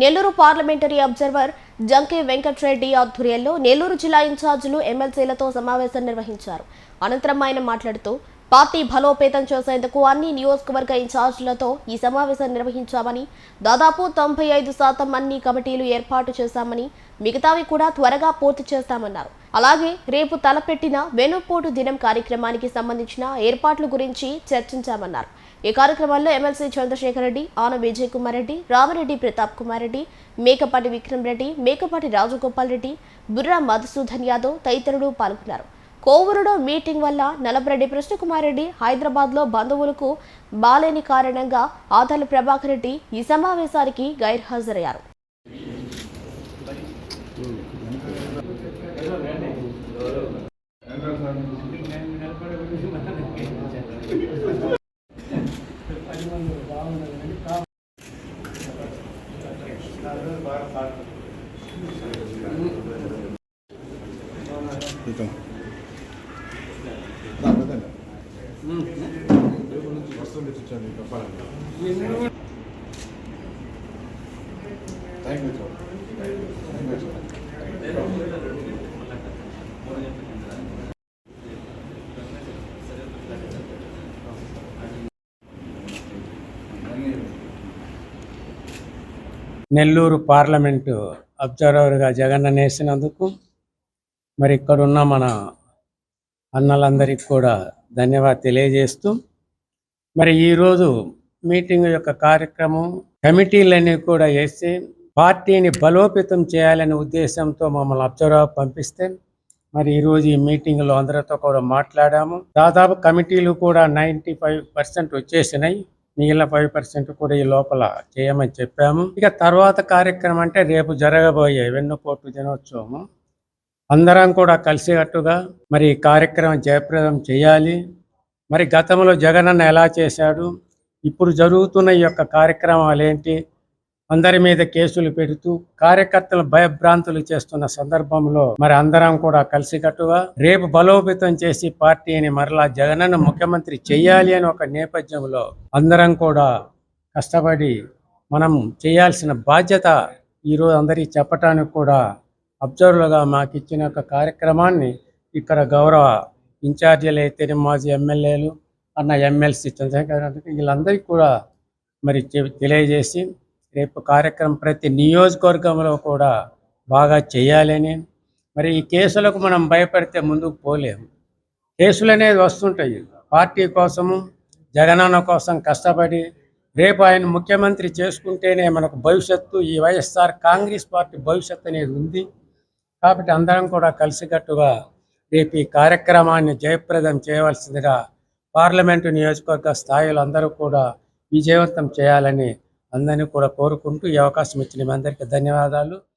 Nellore parliamentary observer Janke Venkatreddy ఆధ్వర్యంలో నెల్లూరు జిల్లా ఇన్ఛార్జీలు ఎమ్మెల్సీలతో సమావేశం నిర్వహించారు. అనంతరం ఆయన మాట్లాడుతూ పార్టీ బలోపేతం చేసేందుకు అన్ని నియోజకవర్గ ఇన్ఛార్జీలతో ఈ సమావేశం నిర్వహించామని దాదాపు తొంభై ఐదు శాతం అన్ని కమిటీలు ఏర్పాటు చేశామని మిగతావి కూడా త్వరగా పూర్తి చేస్తామన్నారు. అలాగే రేపు తలపెట్టిన వెనుపోటు దినం కార్యక్రమానికి సంబంధించిన ఏర్పాట్ల గురించి చర్చించామన్నారు. ఈ కార్యక్రమంలో ఎమ్మెల్సీ చంద్రశేఖర్ రెడ్డి ఆన విజయ్ కుమార్ రెడ్డి రామరెడ్డి ప్రతాప్ కుమార్ రెడ్డి మేకపాటి విక్రమ్ రెడ్డి మేకపాటి రాజగోపాల్ రెడ్డి బుర్రా మధుసూదన్ యాదవ్ తదితరులు పాల్గొన్నారు. కోవూరులో మీటింగ్ వల్ల నలభరెడ్డి కృష్ణకుమార్ రెడ్డి హైదరాబాద్లో బంధువులకు బాలేని కారణంగా ఆదాల ప్రభాకర్ రెడ్డి ఈ సమావేశానికి గైర్హాజరయ్యారు. ఇతం నెల్లూరు పార్లమెంటు అబ్జర్వర్గా జగన్ అనేసినందుకు మరి ఇక్కడున్న మన అన్నలందరికీ కూడా ధన్యవాదాలు తెలియజేస్తూ మరి ఈరోజు మీటింగ్ యొక్క కార్యక్రమం కమిటీలన్నీ కూడా వేసి పార్టీని బలోపేతం చేయాలనే ఉద్దేశంతో మమ్మల్ని అబ్జర్వర్ పంపిస్తే మరి ఈరోజు ఈ మీటింగ్లో అందరితో కూడా మాట్లాడాము. దాదాపు కమిటీలు కూడా నైంటీ ఫైవ్ పర్సెంట్ వచ్చేసినాయి. మిగిలిన ఫైవ్ పర్సెంట్ కూడా ఈ లోపల చేయమని చెప్పాము. ఇక తర్వాత కార్యక్రమం అంటే రేపు జరగబోయే వెన్నుపోటు దినోత్సవము. అందరం కూడా కలిసికట్టుగా మరి కార్యక్రమం జయప్రదం చేయాలి. మరి గతంలో జగనన్న ఎలా చేశాడు? ఇప్పుడు జరుగుతున్న ఈ యొక్క కార్యక్రమాలు ఏంటి? అందరి మీద కేసులు పెడుతూ కార్యకర్తలు భయభ్రాంతులు చేస్తున్న సందర్భంలో మరి అందరం కూడా కలిసికట్టుగా రేపు బలోపేతం చేసి పార్టీని మరలా జగనన్న ముఖ్యమంత్రి చేయాలి అని ఒక నేపథ్యంలో అందరం కూడా కష్టపడి మనం చేయాల్సిన బాధ్యత ఈరోజు అందరికీ చెప్పటానికి కూడా అబ్జర్వర్లుగా మాకు ఇచ్చిన ఒక కార్యక్రమాన్ని ఇక్కడ గౌరవ ఇన్ఛార్జీలు అయితే మాజీ ఎమ్మెల్యేలు అన్న ఎమ్మెల్సీ చంద్రశేఖర్ వీళ్ళందరికీ కూడా మరి చె- తెలియజేసి రేపు కార్యక్రమం ప్రతి నియోజకవర్గంలో కూడా బాగా చేయాలని మరి ఈ కేసులకు మనం భయపడితే ముందుకు పోలేము. కేసులు అనేది వస్తుంటాయి. పార్టీ కోసము జగనన్న కోసం కష్టపడి రేపు ఆయన ముఖ్యమంత్రి చేసుకుంటేనే మనకు భవిష్యత్తు ఈ వైఎస్ఆర్ కాంగ్రెస్ పార్టీ భవిష్యత్తు అనేది ఉంది. కాబట్టి అందరం కూడా కలిసికట్టుగా రేపు ఈ కార్యక్రమాన్ని జయప్రదం చేయవలసిందిగా పార్లమెంటు నియోజకవర్గ స్థాయిలో అందరూ కూడా విజయవంతం చేయాలని అందరినీ కూడా కోరుకుంటూ ఈ అవకాశం ఇచ్చిన మీ అందరికీ ధన్యవాదాలు.